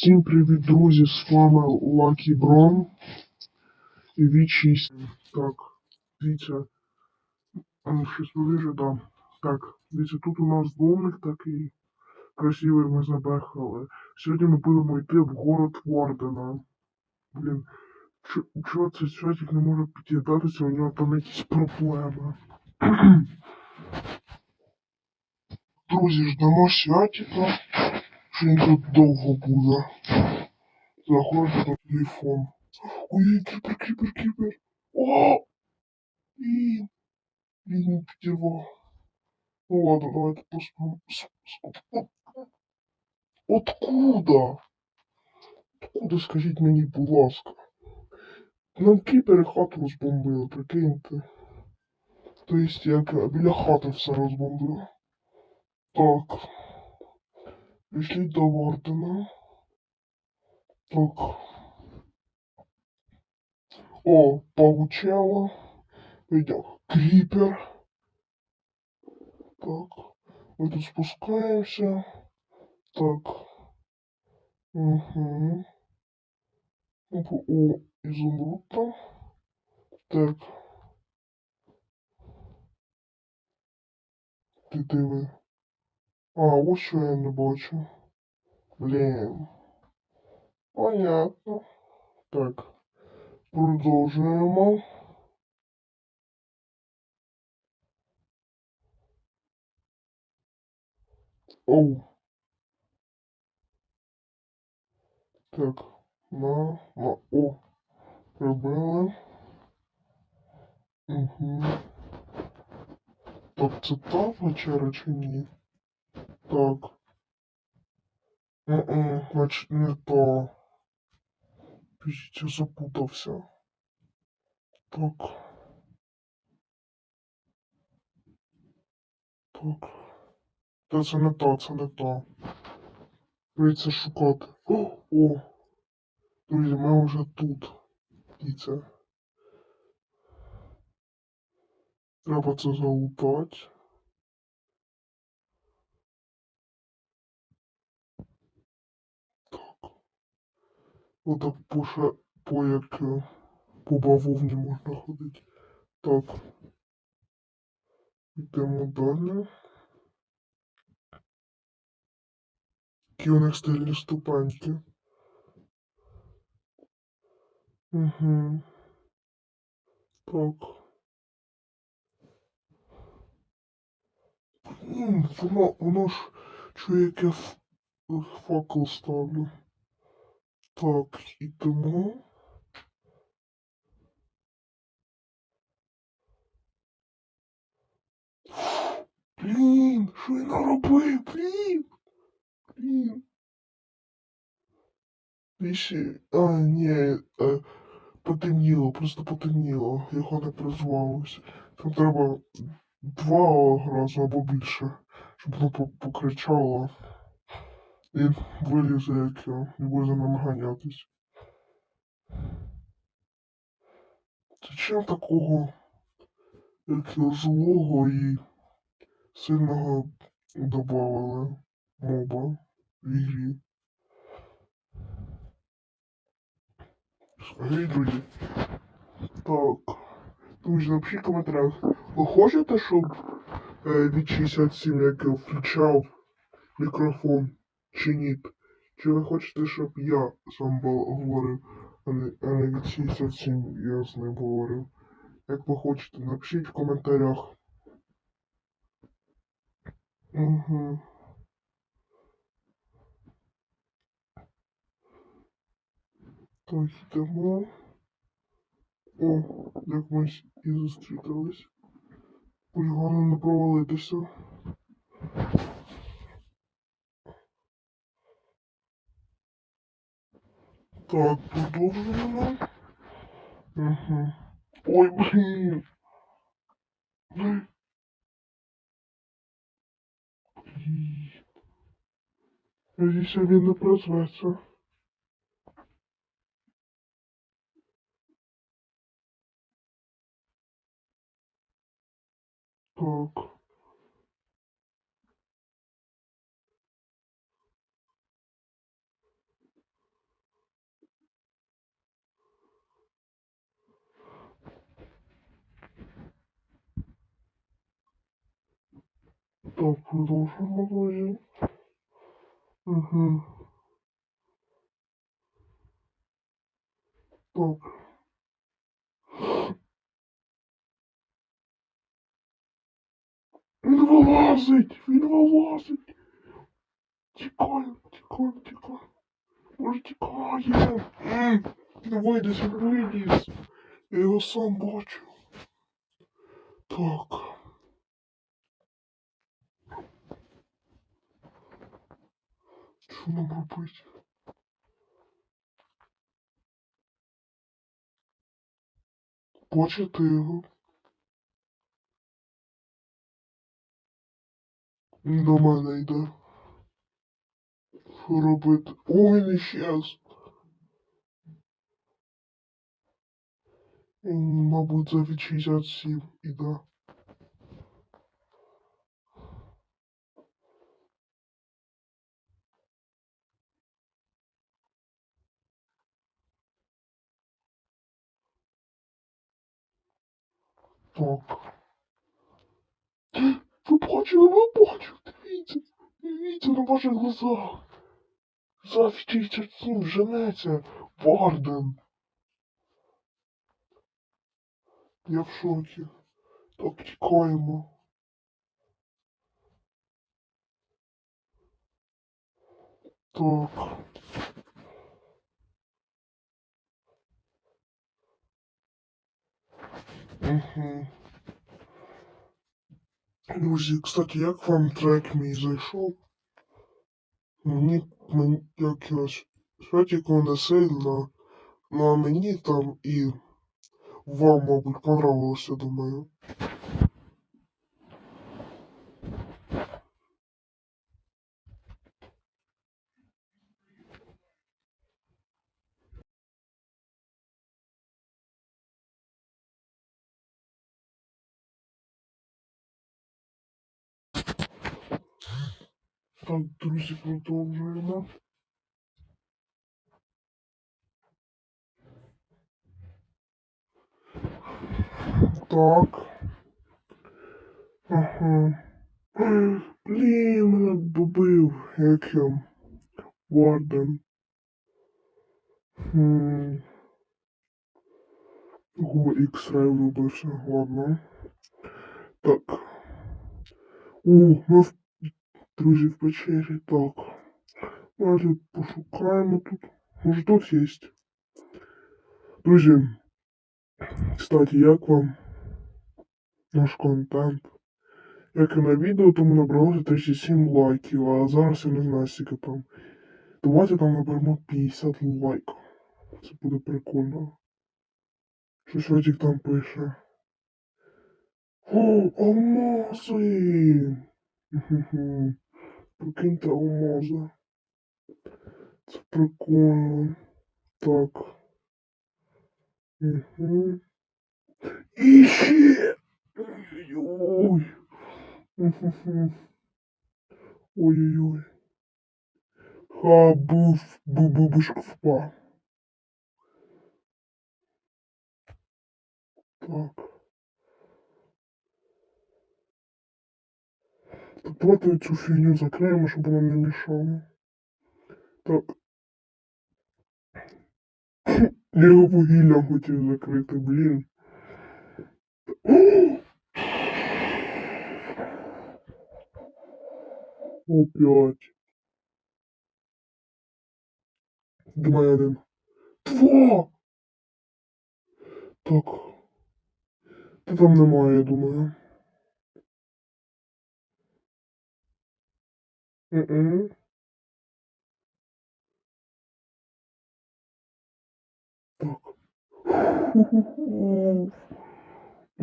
Всім привіт, друзі! З вами Лакі Брон і V6. Так, дивіться, щось повіжу, да. Так, дивіться, тут у нас домик такий красивий, ми забехали. Сьогодні ми будемо йти в город Вардена. Блін, чо- чого цей святик не може під'єднатися, у нього там якісь проблеми. Друзі, ждемо святика, що він тут довго буде. Заходжу на телефон. Ой, кіпер, кіпер, кіпер. О! Блін. Він не підірвав. Ну ладно, давайте поспам. Откуда? Откуда, скажіть мені, будь ласка? Нам кіпери хату розбомбили, прикиньте. Тобто, як біля хати все розбомбили. Так. Пішли до Вардена. Так. О, получало. Идем. Крипер. Так. Мы тут спускаемся. Так. Угу. Опа, О, изумруд. Так. Ти диви. А, ось що я не бачу. Блін. Понятно. Так. Продовжуємо. Оу. Так. На, на, о. Прибили. Угу. Так, це та вечеря чи ні? Так. М-м, значить не то. Пишіть, я запутався. Так. Так. Та це не та, це не та. Прийдеться шукати. О! О! Друзі, ми вже тут. Дивіться. Треба це залутати. Отак поша по як е, по бавовні можна ходити. Так. Йдемо далі. Які у них стильні ступеньки. Угу. Так. Блін, воно, воно ж чує, як я ф- факел ставлю. Так, ідемо. Блін, що я наробив? Блін. Блін. Більше. А, ні, е, потемніло, просто потемніло. Його не призвалося. Там треба два рази або більше, щоб воно покричало. І вилізе, як я, і буде за нами ганятись. Зачем такого як його, злого і сильного добавили моба в ігрі? Скажіть, друзі. Так. Друзі, напишіть в коментарях. Ви хочете, щоб е, від 67 як я включав мікрофон чи ні? Чи ви хочете, щоб я сам говорив, а не, а не від 67 я з ним говорив? Як ви хочете, напишіть в коментарях. Угу. Так, йдемо. О, як ми і зустрітились. Будь гарно не провалитися. Так, продовжуємо. Угу. Ой, блін. Надіюся, він не прозветься. Так. Так, продовжуємо, друзі. Угу. Так. Він вилазить! Він вилазить! Тікаємо, тікаємо, тікаємо. Може тікає. Не він виліз. Я його сам бачу. Так. Робити? Бачите його? Він До мене йде. Що робити? О, він іщез. Мабуть, за від 67 іде. Так. Ви бачили, ви бачили, дивіться, дивіться на ваших глазах. За 67 женеться Варден. Я в шокі. Так, тікаємо. Так. Угу. Друзі, кстати, як вам трек мій зайшов? Мені, мені якось святіку не сильно, ну а мені там і вам, мабуть, понравилося, думаю. Так, друзі, продовжуємо. Так. Ага. Блін, мене як я. Варден. Хм. Го, X-Ray вибився, ладно. Так. О, ми в друзі в печері, так. Давайте пошукаємо тут. Може тут є. Друзі, кстати, як вам наш контент? Як і на відео, тому набралося 37 лайків, а зараз я не знаю, скільки там. Давайте там наберемо 50 лайків. Це буде прикольно. Щось Вадик там пише. О, алмази! Хе-хе. Прикиньте алмази. Це прикольно. Так. Угу. І ще! Хе-хе-хе. Ой-ой-ой. Ха, був, бу-бу-бушка впав. Так. Давайте цю фігню закриємо, щоб вона не мішала. Так. Я вугіллям хотів закрити, блін. Опять. Думаю, один. Два! Так. Та там немає, я думаю.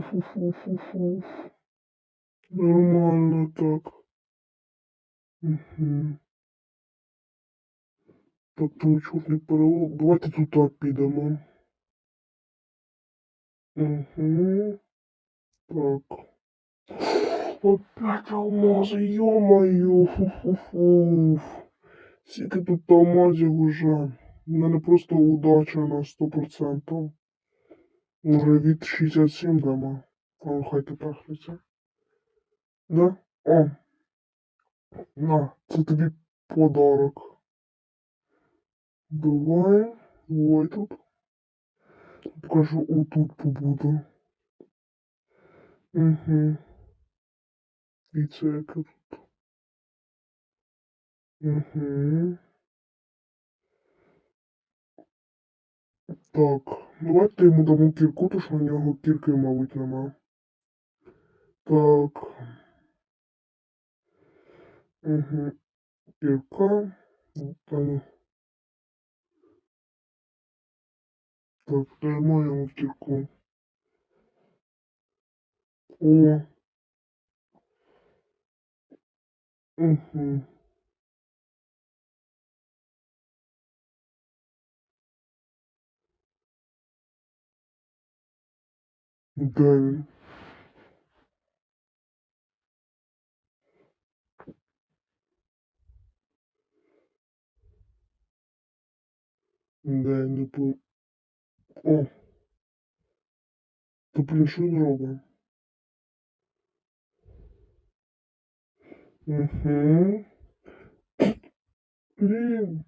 Фу-фу-фу. Нормально так. Угу. Так, там чорний переулок. Давайте тут так підемо. Угу. Так. Опять алмазы, ё-моё, фу-фу-фу. Скільки тут алмазів уже. У мене просто удача на 100%. Уже від 67 дома. А ну хай тепер хлиться. Да? О, На, це тобі подарок. Давай, давай тут. Покажу, отут побуду. Угу. І це тут. Угу. Так, давайте йому дамо кірку, то що на нього кірки, мабуть, нема. Так. Угу. Кірка. Та ну. Так, даємо йому кірку. О. Угу. Він? Де він допу... О. То блін, що він робить? Угу. Блін.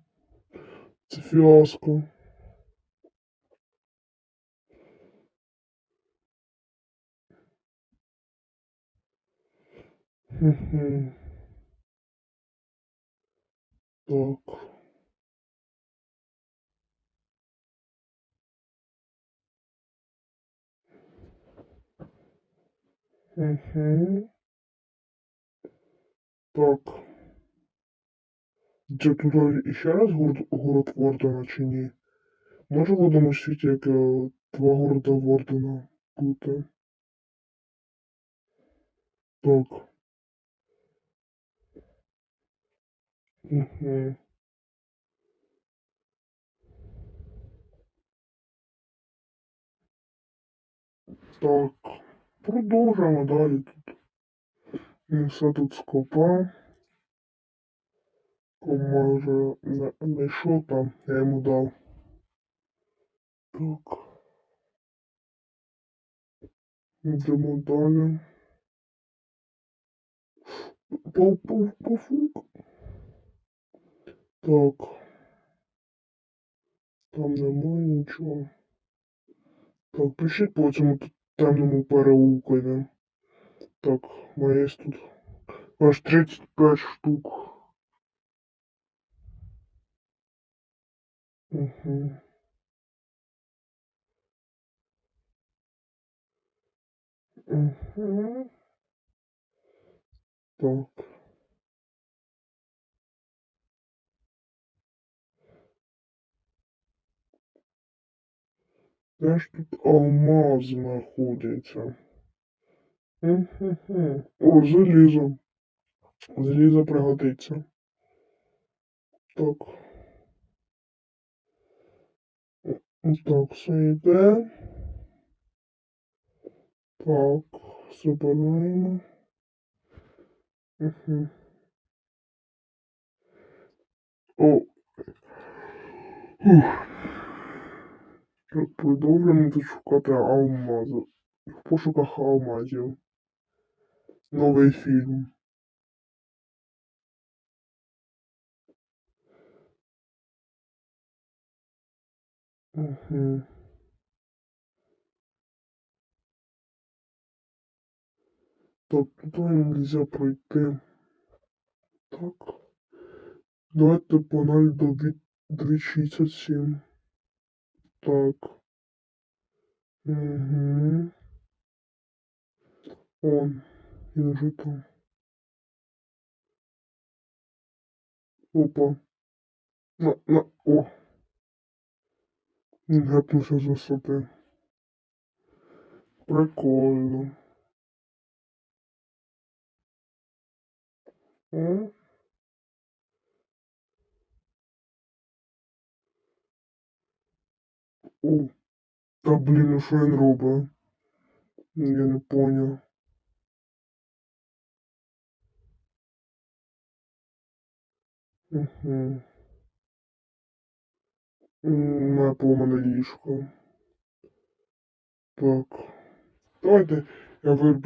Це фіаско. Угу. Так. Тут іще раз город, город Вордена чи ні? Може в одному світі як е, два города Вордена бути? Так. Угу. Так. Продовжуємо далі тут. Він все тут скопав. Може, не там, я йому дав. Так. Йдемо далі. Пау, пау, пауфук. Так. Там немає нічого. Так, пишіть по цьому темному переулкові. Так, моє тут аж 35 штук. Угу. Угу. Так. Ж тут алмаз знаходиться? О, залізо. Залізо пригодиться. Так. Так, все йде. Так, забираємо. Угу. О. Ух. Продовжуємо тут шукати алмази. В пошуках алмазів. Новий фільм. Угу. Так, туди нельзя пройти. Так. Давайте погнали до 267. Так. Угу. Он. Вже. Опа. На, на, о. Гепнувся з висоти. Прикольно. О. О. Та блін, ну що він робить? Я не поняв. Угу. Моя поломане ліжко. Так. Давайте я вироблю